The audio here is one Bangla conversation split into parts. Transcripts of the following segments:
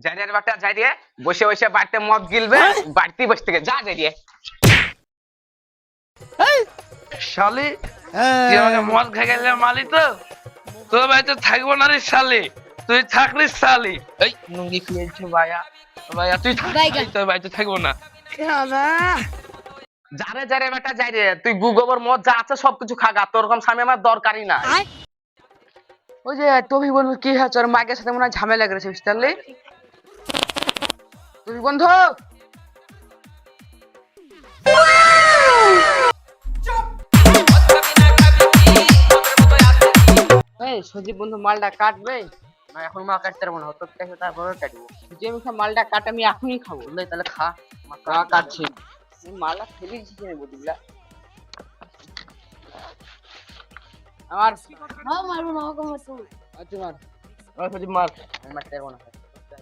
যাই রে বাটা যাই রে বসে বসে বাড়িতে মদ গিলবে বাড়িতে বসে থেকে যা যাই রে শালি তুই আমাকে মদ খেয়ে গেলে মালি তো? তোর বাড়িতে থাকব না রে শালি তুই থাকলি শালি। এই নুঙ্গি খেয়েছো ভাইয়া ভাইয়া তুই। তোর বাড়িতে থাকব না। যারে যারে বেটা যাই রে তুই গুগোবর মদ যা আছে সবকিছু খাগা তোর কম স্বামী আমার দরকারই না ওই যে তুমি বন্ধু কি হয়েছে? ওর মাকে সাথে মনে হয় ঝামেলা করেছে বুঝতে তুমি বন্ধু। এই সজীব বন্ধু মালটা কাটবে না এখন মা কাটতে পারব না তোর কাছে তারপরে কাটবো। যে আমি সব মালটা কাট আমি এখনই খাব। লে তাহলে খা। মা কাটছি। এই মালটা ফেলে দিচ্ছি না বুঝলা আমার হ্যাঁ মারবো না মারছো আর তোমার আমার সজীব মার। আমি মারতে পারব না।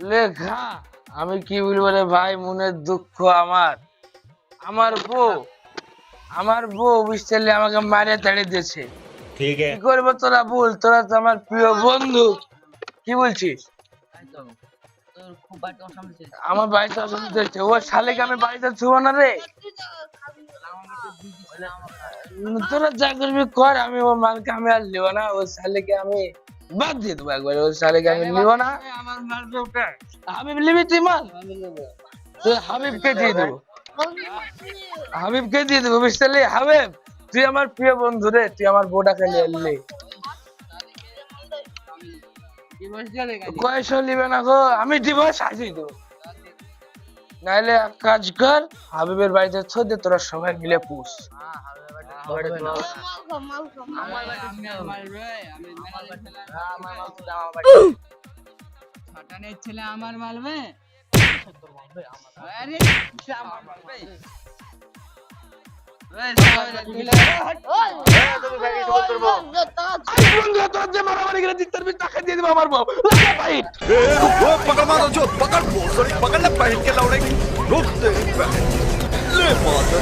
লেখা আমি কি বলব রে ভাই মনের দুঃখ আমার। আমার বউ আমার বউ বুঝতে আমাকে মারে তাড়ে দিয়েছে। কি করব তোরা বল তোরা তো আমার প্রিয় বন্ধু। কি বলছিস? আমার বাড়িতে হচ্ছে ও শালিকে আমি বাড়িতে ছুব না রে। তোরা যা করবি কর আমি ও মালকে আমি আর লিব না। ও শালিকে আমি বাদ দিয়ে দেবো একবার ও শালেকে আমি লিব না? আমার মারবে ওটা। হাবিব লিবি তুই মাল। তুই হাবিবকে দিয়ে দেবো। হাবিবকে দিয়ে দেবো বুঝতে পারলি? হাবিব তুই আমার প্রিয় বন্ধু রে তুই আমার বউটাকে নিয়ে এলি। কয়শো নিবে না গো? আমি ডিভোর্স আসি দেবো। নাইলে এক কাজ কর হাবিবের বাড়িতে ছোট তোরা সবাই মিলে পুষ। মাল খাও মাল খাও আমার বাড়িতে আমি আর মারবে, আমি ম্যানেজার ছেলে, ছাটানির ছেলে আমার মারবে আরে, সে আমার মারবে। এই, সবাই মিলে- বন্ধু তোর যে মারামারি করে দিতে পারবি টাকা দিয়ে দেবো আমার বউ লাগা ভাই वो पकड़ मारो जो पकड़ बोल पकड़ ले पहन के लौड़े रुक दे ले मादर